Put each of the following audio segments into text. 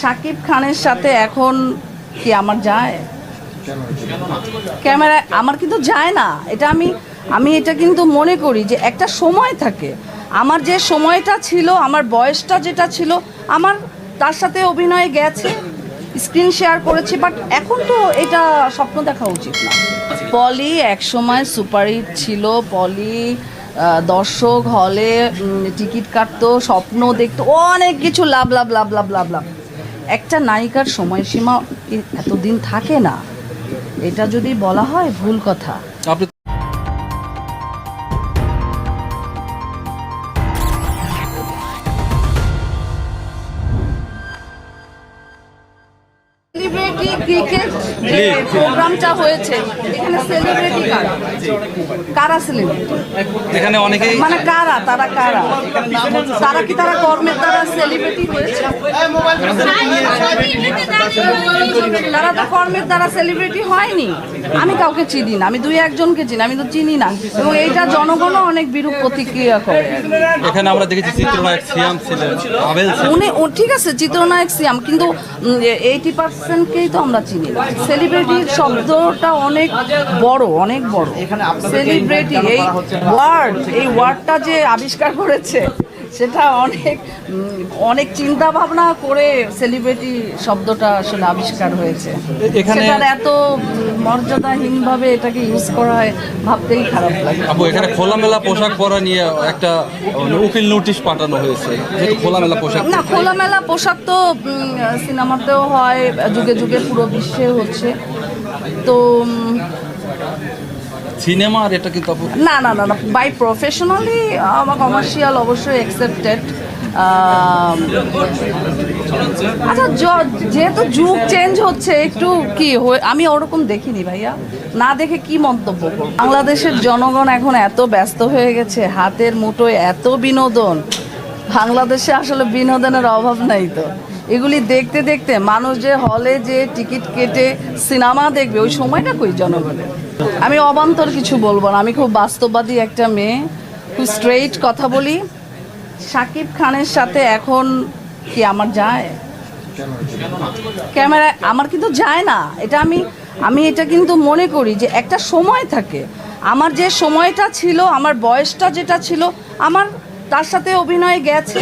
সাকিব খানের সাথে এখন কি আমার যায়? ক্যামেরা, আমার কিন্তু যায় না। এটা আমি আমি এটা কিন্তু মনে করি যে একটা সময় থাকে। আমার যে সময়টা ছিল, আমার বয়সটা যেটা ছিল, আমার তার সাথে অভিনয়ে গেছে, স্ক্রিন শেয়ার করেছি বাট এখন তো এটা স্বপ্ন দেখা উচিত না। পলি একসময় সুপারহিট ছিল, পলি দর্শক হলে টিকিট কাটতো, স্বপ্ন দেখতো, অনেক কিছু, লাভ লাভ লাভ লাভ লাভ লাভ। একটা নায়িকার সময়সীমা এতদিন থাকে না? এটা যদি বলা হয় ভুল কথা। ক্রিকেট যে প্রোগ্রামটা হয়েছে এখানে সেলিব্রিটি কারা? কারা সেলিব্রিটি এখানে অনেকেই মানে কারা? তারা কারা? তারা কি তারা কর্মের দ্বারা সেলিব্রিটি হয়েছে? তারা তো কর্মের দ্বারা সেলিব্রিটি হয়নি। আমি কাউকে চিনি না আমি দুই একজনকে চিনি আমি তো চিনি না। এবং এইটা জনগণও অনেক বিরূপ প্রতিক্রিয়া করে। এখানে আমরা দেখেছি চিত্রনায়ক সিয়াম ছিলেন আবেল উনি ঠিক আছে চিত্রনায়ক সিয়াম কিন্তু এইটি পার্সেন্টকেই তো আমরা চিনি। না সেলিব্রিটি শব্দটা অনেক বড় অনেক বড়। সেলিব্রিটি এই ওয়ার্ড এই ওয়ার্ডটা যে আবিষ্কার করেছে সেটা অনেক অনেক চিন্তা ভাবনা করে সেলিব্রিটি শব্দটা আসলে আবিষ্কার হয়েছে। এখানে- সেটার এত মর্যাদাহীনভাবে এটাকে ইউজ করা হয় ভাবতেই খারাপ লাগে। আপু এখানে খোলামেলা পোশাক পরা নিয়ে একটা মানে উকিল নোটিশ পাঠানো হয়েছে। যেহেতু খোলামেলা পোশাক না খোলামেলা পোশাক তো সিনেমাতেও হয় যুগে যুগে পুরো বিশ্বে হচ্ছে। তো সিনেমা আর এটা কিন্তু না না না না। বাই প্রফেশনালি আমার কমার্শিয়াল অবশ্যই অ্যাকসেপ্টেড আচ্ছা যেহেতু যুগ চেঞ্জ হচ্ছে, একটু কি আমি ওরকম দেখিনি ভাইয়া। না দেখে কি মন্তব্য বাংলাদেশের জনগণ এখন এত ব্যস্ত হয়ে গেছে, হাতের মুঠোয় এত বিনোদন। বাংলাদেশে আসলে বিনোদনের অভাব নাই তো। এগুলি দেখতে দেখতে মানুষ যে হলে যে টিকিট কেটে সিনেমা দেখবে, ওই সময়টা কই জনগণের? আমি অবান্তর কিছু বলব না। আমি খুব বাস্তববাদী একটা মেয়ে, খুব স্ট্রেইট কথা বলি। সাকিব খানের সাথে এখন কি আমার যায়? ক্যামেরা আমার কিন্তু যায় না। এটা আমি আমি এটা কিন্তু মনে করি যে একটা সময় থাকে। আমার যে সময়টা ছিল, আমার বয়সটা যেটা ছিল, আমার তার সাথে অভিনয়ে গেছে।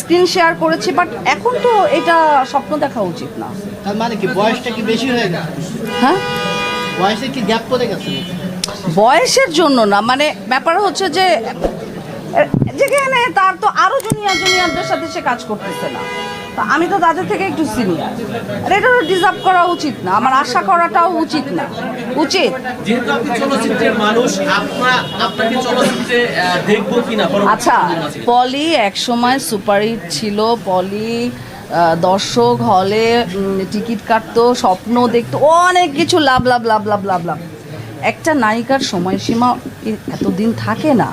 স্ক্রিন শেয়ার করেছি বাট এখন তো এটা স্বপ্ন দেখা উচিত না। তার মানে কি বয়সটা কি বেশি হয়ে গেছে? হ্যাঁ? বয়সে কি গ্যাপ পড়ে গেছে? বয়সের জন্য না মানে ব্যাপার হচ্ছে যে যেখানে তার তো আরও জুনিয়র জুনিয়রদের সাথে সে কাজ করতেছে না। আমি তো তাদের থেকে একটু সিনিয়র আর এটা তো ডিজার্ভ করা উচিত না। আমার আশা করাটাও উচিত না। উচিত। আচ্ছা পলি একসময় সুপারহিট ছিল। পলি দর্শক হলে টিকিট কাটতো স্বপ্ন দেখতো অনেক কিছু লাভ লাভ লাভ লাভ লাভ লাভ। একটা নায়িকার সময়সীমা এতদিন থাকে না?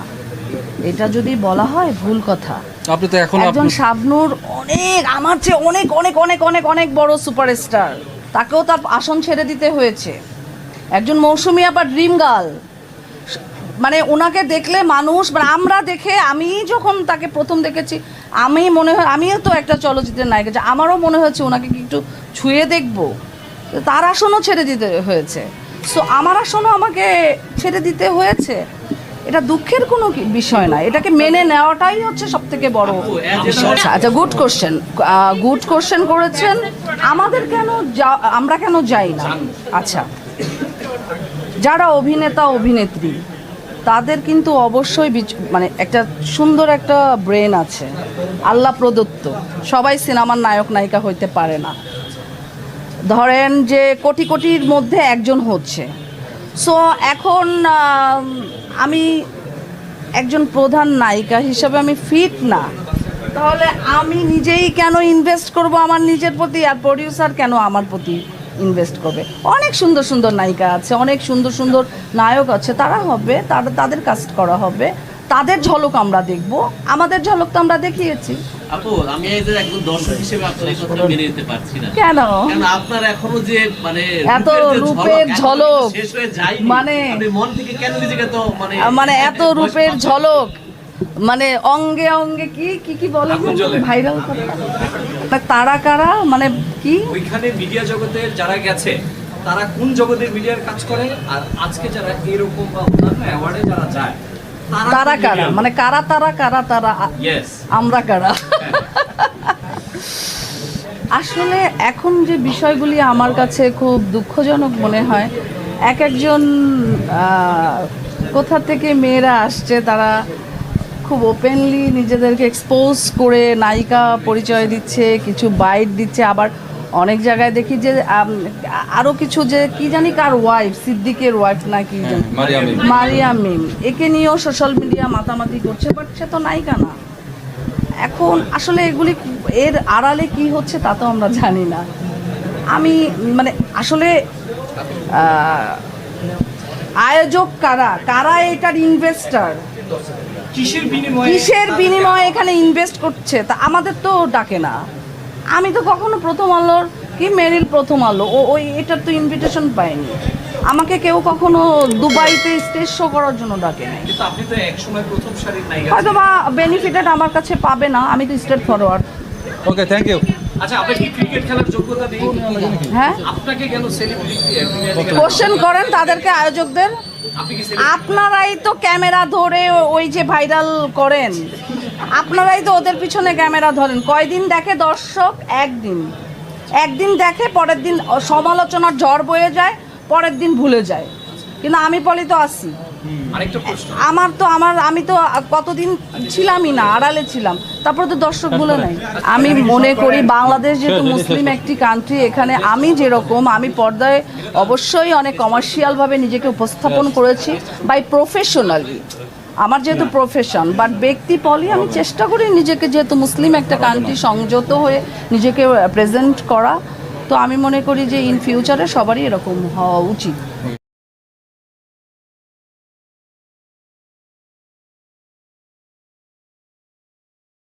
এটা যদি বলা হয় ভুল কথা। আপনি তো এখন একজন শাবনুর অনেক আমার চেয়ে অনেক অনেক অনেক অনেক অনেক বড় সুপারস্টার। তাকেও তার আসন ছেড়ে দিতে হয়েছে। একজন মৌসুমি আবার ড্রিম গার্ল মানে ওনাকে দেখলে মানুষ মানে আমরা দেখে আমি যখন তাকে প্রথম দেখেছি আমি মনে হয় আমিও তো একটা চলচ্চিত্রের নায়িকা যে আমারও মনে হয়েছে ওনাকে কি একটু ছুঁয়ে দেখব। তার আসনও ছেড়ে দিতে হয়েছে। সো আমার আসনও আমাকে ছেড়ে দিতে হয়েছে। এটা দুঃখের কোনো বিষয় না। এটাকে মেনে নেওয়াটাই হচ্ছে সব থেকে বড়। আচ্ছা গুড কোশ্চেন গুড কোশ্চেন করেছেন, আমাদের কেন আমরা কেন যাই না? আচ্ছা যারা অভিনেতা, অভিনেত্রী, তাদের কিন্তু অবশ্যই মানে একটা সুন্দর একটা ব্রেন আছে। আল্লাহ প্রদত্ত। সবাই সিনেমার নায়ক, নায়িকা হইতে পারে না। ধরেন যে কোটি কোটির মধ্যে একজন হচ্ছে। সো এখন, আমি একজন প্রধান নায়িকা হিসাবে আমি ফিট না। তাহলে আমি নিজেই কেন ইনভেস্ট করব আমার নিজের প্রতি আর প্রডিউসার কেন আমার প্রতি ইনভেস্ট করবে? অনেক সুন্দর সুন্দর নায়িকা আছে, অনেক সুন্দর সুন্দর নায়ক আছে, তারা হবে, তারা, তাদের কাস্ট করা হবে। তাদের ঝলক আমরা দেখব। আমাদের ঝলক তো আমরা দেখিয়েছি। আপু আমি এই একজন দর্শক হিসেবে আপনার এই কথা মেনে নিতে পারছি না। কেন? কারণ আপনার এখনও যে মানে এত রূপের ঝলক, শেষ হয়ে মানে- আপনি মন থেকে কেন নিজেকে তো মানে মানে এত রূপের ঝলক মানে অঙ্গে অঙ্গে কি কি কি বলে ভাইরাল তা তারা কারা? মানে কি? ওইখানে মিডিয়া জগতের যারা গেছে তারা কোন জগতের মিডিয়ার কাজ করে? আর আজকে যারা এরকম বা অন্যান্য অ্যাওয়ার্ডে যারা যায় তারা কারা? মানে কারা তারা কারা তারা? আমরা কারা? আসলে এখন যে বিষয়গুলি আমার কাছে খুব দুঃখজনক মনে হয় এক একজন কোথা থেকে মেয়েরা আসছে তারা খুব ওপেনলি নিজেদেরকে এক্সপোজ করে নায়িকা পরিচয় দিচ্ছে কিছু বাইট দিচ্ছে আবার অনেক জায়গায় দেখি যে আরও কিছু যে কি জানি কার ওয়াইফ সিদ্দিকের ওয়াইফ নাকি জানি মারিয়ামি মারিয়াম মিম। একে নিয়েও সোশ্যাল মিডিয়া মাতামাতি করছে বাট সে তো নায়িকা না। এখন আসলে এগুলি এর আড়ালে কি হচ্ছে তা তো আমরা জানি না। আমি মানে আসলে আয়োজক কারা? কারা এটার ইনভেস্টার কিসের বিনিময়ে? এখানে ইনভেস্ট করছে? তা আমাদের তো ডাকে না। আমি তো কখনো প্রথম আলোর কি মেরিল প্রথম আলো? ও ওই এটার তো ইনভিটেশন পাইনি। আমাকে কেউ কখনো দুবাইতে স্টেজ শো করার জন্য ডাকে নাই। কিন্তু আপনি তো এক সময় প্রথম সারির নায়িকা হয়তো বা বেনিফিটেড আমার কাছে পাবে না আমি তো state forward okay thank you আচ্ছা আপনি কি ক্রিকেট খেলার যোগ্যতা নেই হ্যাঁ? আপনাকে কেন সেলিব্রিটি কোশ্চেন করেন তাদেরকে আয়োজকদের। আপনারাই তো ক্যামেরা ধরে ওই যে ভাইরাল করেন। আপনারাই তো ওদের পিছনে ক্যামেরা ধরেন। কয়দিন দেখে দর্শক? একদিন। একদিন দেখে পরের দিন সমালোচনার ঝড় বয়ে যায় পরের দিন ভুলে যায়। কিন্তু আমি পলি তো আসি আমার তো আমার আমি তো কতদিন ছিলামই না আড়ালে ছিলাম। তারপরে তো দর্শক বলে নাই। আমি মনে করি বাংলাদেশ যেহেতু মুসলিম একটি কান্ট্রি এখানে আমি যেরকম আমি পর্দায় অবশ্যই অনেক কমার্শিয়ালভাবে নিজেকে উপস্থাপন করেছি বাই প্রফেশনালি আমার যেহেতু প্রফেশন বাট ব্যক্তি পলি আমি চেষ্টা করি নিজেকে যেহেতু মুসলিম একটা কান্ট্রি সংযত হয়ে নিজেকে প্রেজেন্ট করা। তো আমি মনে করি যে ইন ফিউচারে সবারই এরকম হওয়া উচিত।